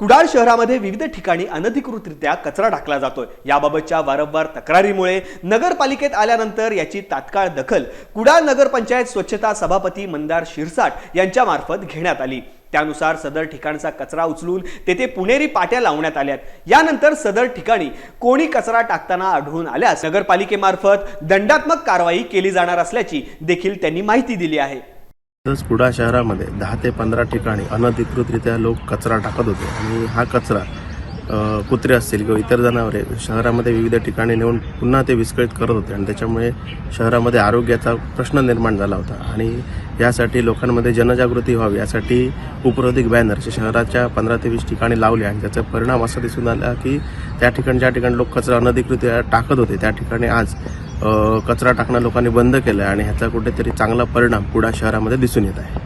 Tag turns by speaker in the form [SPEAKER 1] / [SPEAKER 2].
[SPEAKER 1] कुडाळ शहरामध्ये विविध ठिकाणी अनधिकृतरित्या कचरा टाकला जातोय. याबाबतच्या वारंवार तक्रारीमुळे नगरपालिकेत आल्यानंतर याची तात्काळ दखल कुडाळ नगरपंचायत स्वच्छता सभापती मंदार शिरसाट यांच्यामार्फत घेण्यात आली. त्यानुसार सदर ठिकाणचा कचरा उचलून तेथे पुणेरी पाट्या लावण्यात आल्यात. यानंतर सदर ठिकाणी कोणी कचरा टाकताना आढळून आल्यास नगरपालिकेमार्फत दंडात्मक कारवाई केली जाणार असल्याची देखील त्यांनी माहिती दिली आहे.
[SPEAKER 2] तसंच कुडा शहरामध्ये दहा ते पंधरा ठिकाणी अनधिकृतरित्या लोक कचरा टाकत होते. आणि हा कचरा कुत्रे असतील किंवा इतर जनावरे शहरामध्ये विविध ठिकाणी नेऊन पुन्हा ते विस्कळीत करत होते. आणि त्याच्यामुळे शहरामध्ये आरोग्याचा प्रश्न निर्माण झाला होता. आणि यासाठी लोकांमध्ये जनजागृती व्हावी यासाठी उपरोधिक बॅनर्स शहराच्या पंधरा ते वीस ठिकाणी लावले आणि त्याचा परिणाम असा दिसून आला की त्या ठिकाणी ज्या ठिकाणी लोक कचरा अनधिकृत टाकत होते त्या ठिकाणी आज कचरा टाकणं लोकांनी बंद केलं आणि ह्याचा कुठेतरी चांगला परिणाम कुडा शहरामध्ये दिसून येत आहे.